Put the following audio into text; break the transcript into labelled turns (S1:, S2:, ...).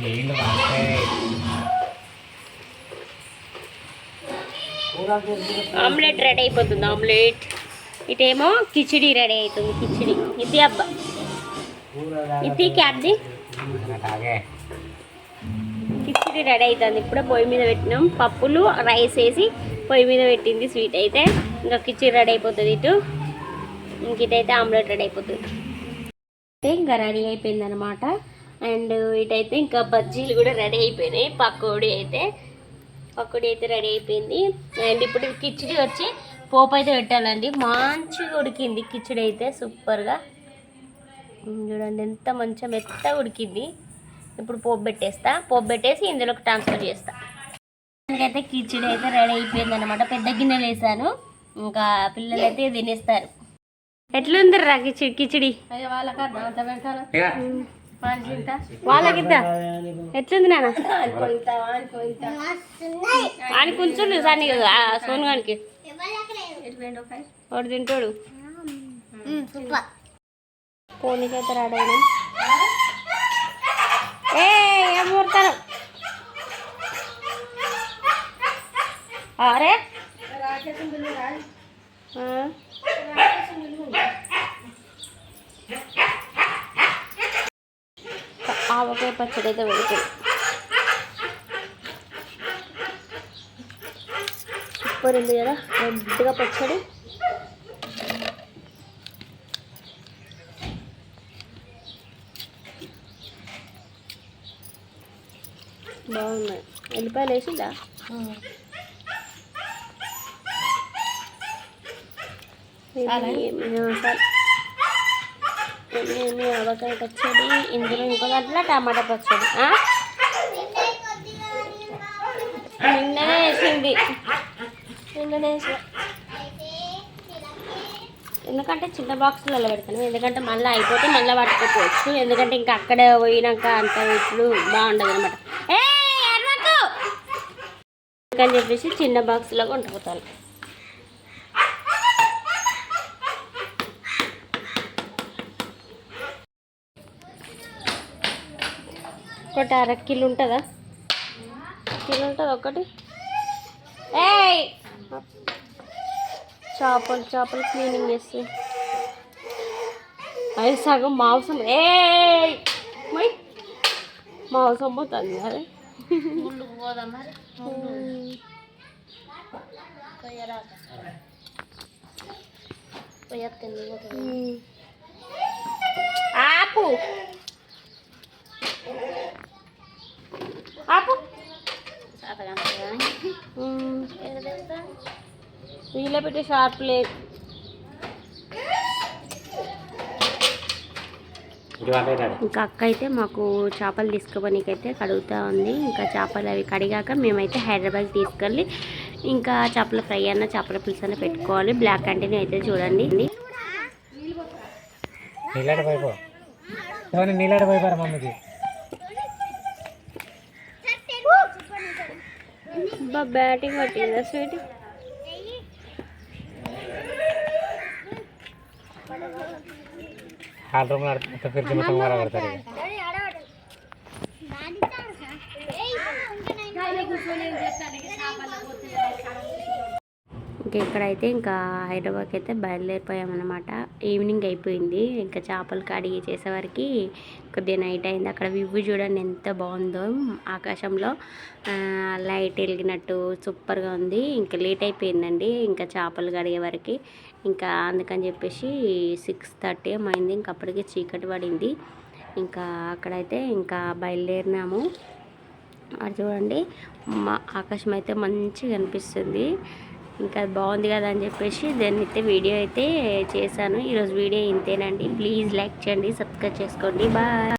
S1: నీళ్ళు
S2: omelette ready అయిపోతుంది omelette. ఇటేమో కిచిడి రెడీ అవుతుంది కిచిడి. ఇది అబ్బా. ఇది క్యాబ్ది కిచిడి రెడీ అవుతుంది. ఇప్పుడే పొయ్యి మీద పెట్టినాం. పప్పులు రైస్ వేసి పొయ్యి మీద పెట్టింది స్వీట్ అయితే. ఇంకా కిచిడి రెడీ అయిపోతుంది ఇటు. ఇంక ఇటైతే ఆమ్లెట్ రెడీ అయిపోతుంది. అయితే ఇంకా రెడీ అయిపోయింది అనమాట అండ్ ఇటైతే ఇంకా బజ్జీలు కూడా రెడీ అయిపోయినాయి. పకోడీ అయితే. పకోడీ అయితే రెడీ అయిపోయింది. అండ్ ఇప్పుడు కిచిడి వచ్చి పోపు అయితే పెట్టాలండి. మంచిగా ఉడికింది కిచిడి అయితే సూపర్గా. చూడండి ఎంత మంచిగా మెత్తగా ఉడికింది. ఇప్పుడు పోపు పెట్టేస్తా. పోపు పెట్టేసి ఇందులోకి ట్రాన్స్ఫర్ చేస్తా. అయితే కిచిడి అయితే రెడీ అయిపోయింది అనమాట పెద్ద గిన్నెలు వేసాను ఇంకా పిల్లలు అయితే తినేస్తారు. ఎట్లుంది రా కిచిడి? కిచిడి
S1: ఇక
S2: వాళ్ళకిద్దా? ఎట్లుంది నాన్న? అని కొంచెం సాని సోనుగానికి వాడు తింటాడు. పోనీకైతే రాడైనా ఏ ఏం కొడతారు అరే ఆ. ఆవకాయ పచ్చడి అయితే పెడుతుంది. సూపర్ ఉంది కదా రెడ్గా పచ్చడి. బాగున్నాయి. ఎల్లిపాయలు వేసిందా? ఏమి ఆవకాయ పచ్చడి ఇందులో ఇంకో దాంట్లో టమాటా పచ్చడి. నిన్ననే వేసింది. నిన్ననే ఎందుకంటే చిన్న బాక్సులలో పెడతాను. ఎందుకంటే మళ్ళీ అయిపోతే మళ్ళీ పట్టుకోవచ్చు. ఎందుకంటే ఇంకా అక్కడ పోయినాక అంత ఇట్లు బాగుండదు అనమాట ఏ అందుకని చెప్పేసి చిన్న బాక్స్లో కొంటుపోతాను ఒకటి అర కిలో ఉంటుందా? కిలో ఉంటుంది ఒకటి ఏయ్! చేపలు చేపలు క్లీనింగ్ చేస్తే అది సగం మాంసం. ఏ మాంసం పోతుంది. ఆపు ఆపు. వీళ్ళే పెట్టి షార్ప్ లేదు ఇంకా అక్క అయితే మాకు చేపలు తీసుకోవడానికి అయితే కడుగుతూ ఉంది. ఇంకా చేపలు అవి కడిగాక మేమైతే హైదరాబాద్ తీసుకెళ్ళి ఇంకా చేపల ఫ్రై అన్న చేపల పులుసు అన్న పెట్టుకోవాలి. బ్లాక్ కంటిన్యూ అయితే చూడండి.
S1: పైపారా మమ్మీకి?
S2: బా బ్యాటింగ్ పట్టిందా స్వీట్
S1: హాల్ రూమ్ నడుపుతా ఫ్రిడ్జ్ మొత్తం కూడా కడతారు ఇక
S2: ఇంకా ఇక్కడైతే ఇంకా హైదరాబాద్కి అయితే బయలుదేరిపోయామన్నమాట. ఈవినింగ్ అయిపోయింది. ఇంకా చేపలు కడిగి చేసేవారికి కొద్దిగా నైట్ అయింది. అక్కడ వ్యూ చూడండి ఎంత బాగుందో. ఆకాశంలో లైట్ వెలిగినట్టు సూపర్గా ఉంది. ఇంకా లేట్ అయిపోయిందండి. ఇంకా చేపలు కడిగే వరకు ఇంకా అందుకని చెప్పేసి సిక్స్ థర్టీ అయింది. ఇంకా అప్పటికే చీకటి పడింది. ఇంకా అక్కడైతే ఇంకా బయలుదేరినాము. అది చూడండి. మా ఆకాశం అయితే మంచిగా కనిపిస్తుంది. ఇంకా అది బాగుంది కదా అని చెప్పేసి దాన్ని అయితే వీడియో అయితే చేశాను. ఈరోజు వీడియో ఇంతేనండి. ప్లీజ్ లైక్ చేయండి సబ్స్క్రైబ్ చేసుకోండి. బాయ్.